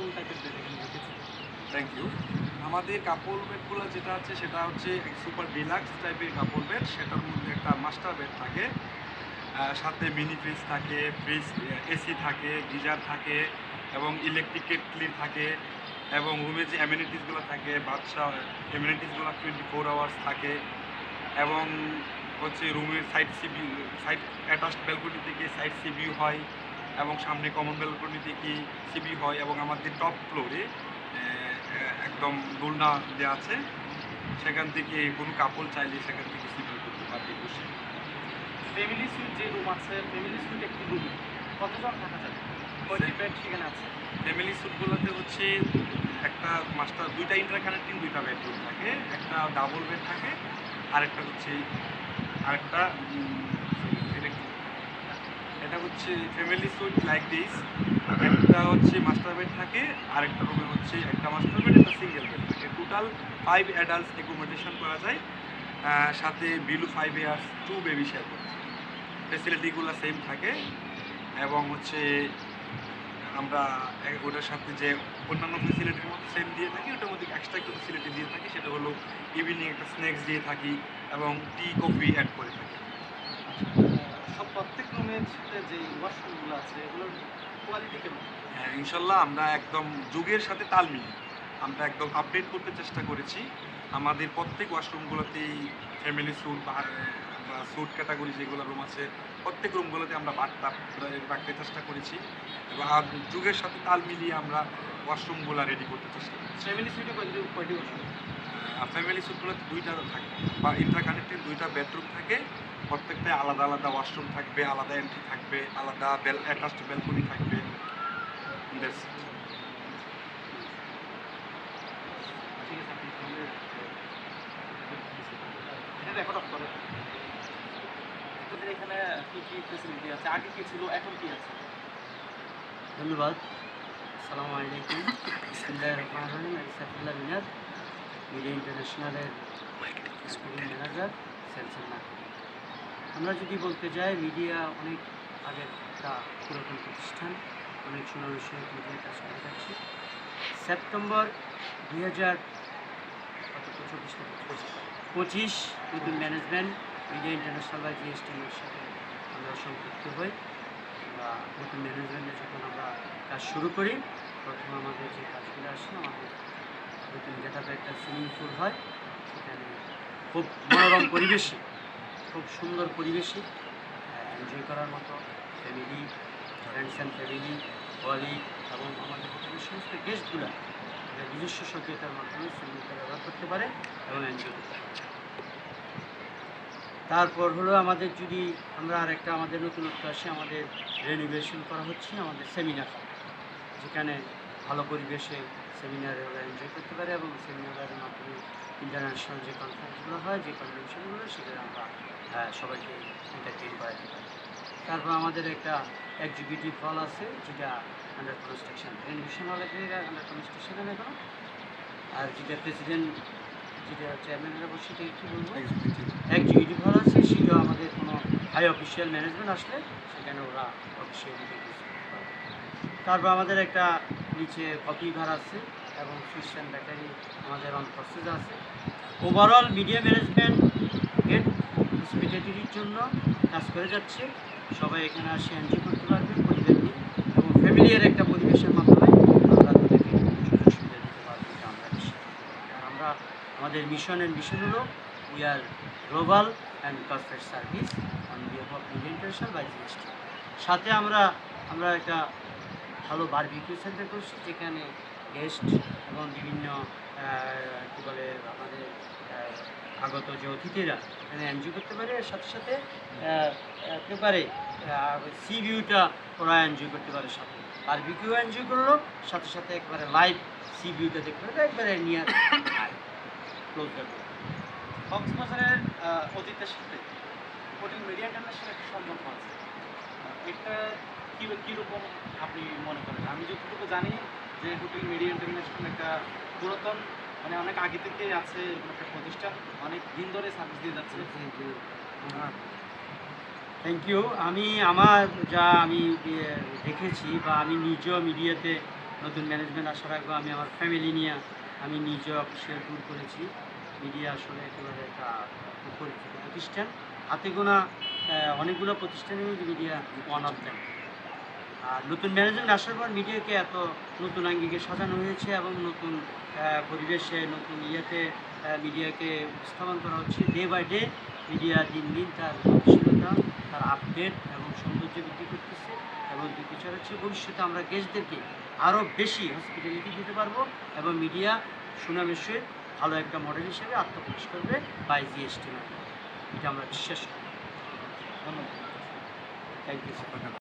কোন টাইপের thank you আমাদের কাপড় বেডগুলো যেটা আছে, সেটা হচ্ছে সুপার ডিলাক্স টাইপের কাপড় বেড সেটার মধ্যে একটা মাস্টার বেড থাকে। সাথে মিনি ফ্রিজ থাকে ফ্রিজ এসি থাকে গিজার থাকে এবং ইলেকট্রিক কেটলি থাকে এবং রুমে যে অ্যামিনিটিসগুলো থাকে, বাচ্চা অ্যামিনিটিসগুলো টোয়েন্টি ফোর আওয়ার্স থাকে এবং হচ্ছে রুমের side sea view side attached balcony থেকে সাইড সিবিউ হয়। এবং সামনে কমন ব্যালকনি থেকে সিবি হয় এবং আমাদের টপ ফ্লোরে একদম দোলনা দেওয়া আছে সেখান থেকে কোনো কাপড় চাইলে সেখান থেকে সিবি করতে পারবে বসে। ফ্যামিলি সুইট যে রুম আছে ফ্যামিলি সুইট একটি রুম কতজন থাকা যাবে? কয়টি বেড সেখানে আছে? ফ্যামিলি স্যুটগুলোতে হচ্ছে একটা মাস্টার দুইটা ইন্টার কানেক্টিং দুইটা বেডরুম থাকে একটা ডাবল বেড থাকে আরেকটা হচ্ছে আরেকটা এটা হচ্ছে ফ্যামিলি সুইট লাইক দিস একটা হচ্ছে মাস্টার বেড থাকে, আরেকটা রুমে হচ্ছে একটা মাস্টার বেড একটা সিঙ্গেল বেড থাকে। টোটাল ফাইভ অ্যাডাল্টস অ্যাকোমোডেশন করা যায়। সাথে below five years two baby share করা যায়। ফেসিলিটিগুলো সেম থাকে। এবং হচ্ছে আমরা ওটার সাথে যে অন্যান্য ফেসিলিটির মধ্যে সেম দিয়ে থাকি, ওটার মধ্যে এক্সট্রা একটু ফেসিলিটি দিয়ে থাকি, সেটা হলো ইভিনিং একটা স্ন্যাক্স দিয়ে থাকি এবং টি কফি অ্যাড করে থাকি। ওয়াশরুমগুলো আছে হ্যাঁ ইনশাল্লাহ আমরা একদম যুগের সাথে তাল মিলি আমরা একদম আপডেট করতে চেষ্টা করেছি। আমাদের প্রত্যেক ওয়াশরুমগুলোতেই ফ্যামিলি স্যুট স্যুট ক্যাটাগরি যেগুলো রুম আছে প্রত্যেক রুমগুলোতে আমরা বার্তা রাখতে চেষ্টা করেছি এবং আর যুগের সাথে তাল মিলিয়ে আমরা ওয়াশরুমগুলো রেডি করতে চেষ্টা করি ফ্যামিলি সুইটে কয়টি ফ্যামিলি দুইটা থাকে বা ইন্টার কানেক্টেড দুইটা বেডরুম থাকে প্রত্যেকটায় আলাদা আলাদা ওয়াশরুম থাকবে আলাদা এন্ট্রি থাকবে আলাদা বেল অ্যাটাচড ব্যালকনি থাকবে. ঠিক আছে আপনি তাহলে এটা রেকর্ড অফ করে তোদের এখানে কি কি ফেসিলিটি আছে? আগে কি ছিল? এখন কি আছে? ধন্যবাদ। আসসালামু আলাইকুম। বিসমুল্লাহ রহমান রহিম। আমি সাইফুল্লাহ মিনাজ মিডিয়া ইন্টারন্যাশনালের স্কুলিং ম্যানেজার, সেলস মার্কেটিং। আমরা যদি বলতে যাই, মিডিয়া অনেক আগের একটা পুরাতন প্রতিষ্ঠান। অনেক সুনামের সহিত মিডিয়া কাজ করে যাচ্ছে। সেপ্টেম্বর দুই হাজার চব্বিশ পঁচিশ নতুন ম্যানেজমেন্ট মিডিয়া ইন্টারন্যাশনাল বা জিএসটিএমের সাথে আমরা সম্পৃক্ত হই। বা নতুন ম্যানেজমেন্টে যখন আমরা কাজ শুরু করি, প্রথম আমাদের যে কাজগুলো আসে, আমাদের নতুন গেটাপে একটা সুইমিং পুল হয়। সেখানে খুব মনোরম পরিবেশে, খুব সুন্দর পরিবেশে এনজয় করার মতো ফ্যামিলি ফ্রেন্ডস অ্যান্ড ফ্যামিলি বলি এবং আমাদের হোটেলের সমস্ত গেস্টগুলো নিজস্ব সক্রিয়তার মাধ্যমে সুইমিং পুল ব্যবহার করতে পারে এবং এনজয় করতে পারে। তারপর হলো আমাদের যদি আমরা আরেকটা আমাদের নতুনত্ব আসে আমাদের রেনোভেশন করা হচ্ছে, আমাদের সেমিনার যেখানে ভালো পরিবেশে সেমিনারে ওরা এনজয় করতে পারে এবং সেমিনারের মাধ্যমে ইন্টারন্যাশনাল যে কনফারেন্সগুলো হয়, যে কনভেনশনগুলো সেখানে আমরা সবাইকে এন্টারটেইন করাতে পারি। তারপর আমাদের একটা এক্সিকিউটিভ হল আছে, যেটা under construction renovation hall under construction এখন। আর যেটা প্রেসিডেন্ট যেটা চেয়ারম্যানেরা বসে সেটা কী বলব? এক্সিকিউটিভ হল আছে সেটা আমাদের কোনো হাই অফিসিয়াল ম্যানেজমেন্ট আসলে সেখানে ওরা অফিসিয়ালি তারপর আমাদের একটা নিচে কপি ঘর আছে এবং সুইচ ব্যাটারি আমাদের অন প্রসেস আছে। ওভারঅল মিডিয়া ম্যানেজমেন্ট গেট হসপিটালিটির জন্য কাজ করে যাচ্ছে। সবাই এখানে আসে এনজয় করতে পারবে পরিবার নিয়ে এবং ফ্যামিলিয়ার একটা পরিবেশের মাধ্যমে আমরা তাদেরকে সুযোগ সুবিধা দিতে পারব এটা আমরা বিশ্বাস করি। আর আমরা আমাদের মিশন অ্যান্ড মিশন হলো we are global and corporate service on Indian international by GST সাথে আমরা আমরা একটা ভালো বারবিকিউ সেন্টার করছি, যেখানে গেস্ট এবং বিভিন্ন কী বলে, আমাদের আগত যে অতিথিরা এখানে এনজয় করতে পারে। এর সাথে সাথে একেবারে সি ভিউটা ওরা এনজয় করতে পারে সাথে। বারবিকিউ এনজয় করল, সাথে সাথে একবারে লাইভ সি ভিউটা দেখতে পারে, একবারে নিয়ে ক্লোজ দেখবে কক্সবাজারের অতীতের সাথে হোটেল মিডিয়া ইন্টারন্যাশনাল একটা সম্পর্ক আছে। এটা কী কীরকম আপনি মনে করেন? আমি যতটুকু জানি যে হোটেল মিডিয়া ইন্টারন্যাশনাল একটা পুরাতন মানে অনেক আগে থেকে আছে এরকম একটা প্রতিষ্ঠান। অনেক দিন ধরে সার্ভিস দিয়ে যাচ্ছে। থ্যাংক ইউ থ্যাংক ইউ আমি আমার যা আমি দেখেছি বা আমি নিজেও মিডিয়াতে নতুন ম্যানেজমেন্ট আসার আগে আমি আমার ফ্যামিলি নিয়ে আমি নিজে অফিসিয়াল ট্যুর করেছি। মিডিয়া আসলে একেবারে একটা পরিচিত প্রতিষ্ঠান। হাতে গোনা অনেকগুলো প্রতিষ্ঠানে মিডিয়া ওয়ান অফ দ্যাম আর নতুন ম্যানেজমেন্ট আসার পর মিডিয়াকে এত নতুন আঙ্গিকে সাজানো হয়েছে এবং নতুন পরিবেশে, নতুন ইয়েতে মিডিয়াকে উপস্থাপন করা হচ্ছে। ডে বাই ডে মিডিয়া দিন দিন তার গতিশীলতা, তার আপডেট সৌন্দর্য বৃদ্ধি করতেছে এবং দ্বিতীয় হচ্ছে ভবিষ্যতে আমরা গেস্টদেরকে আরও বেশি হসপিটালিটি দিতে পারব এবং মিডিয়া সহিত ভালো একটা মডেল হিসেবে আত্মপ্রকাশ করবে বাই জিএসটি এটা আমরা বিশ্বাস করি। ধন্যবাদ। Thank you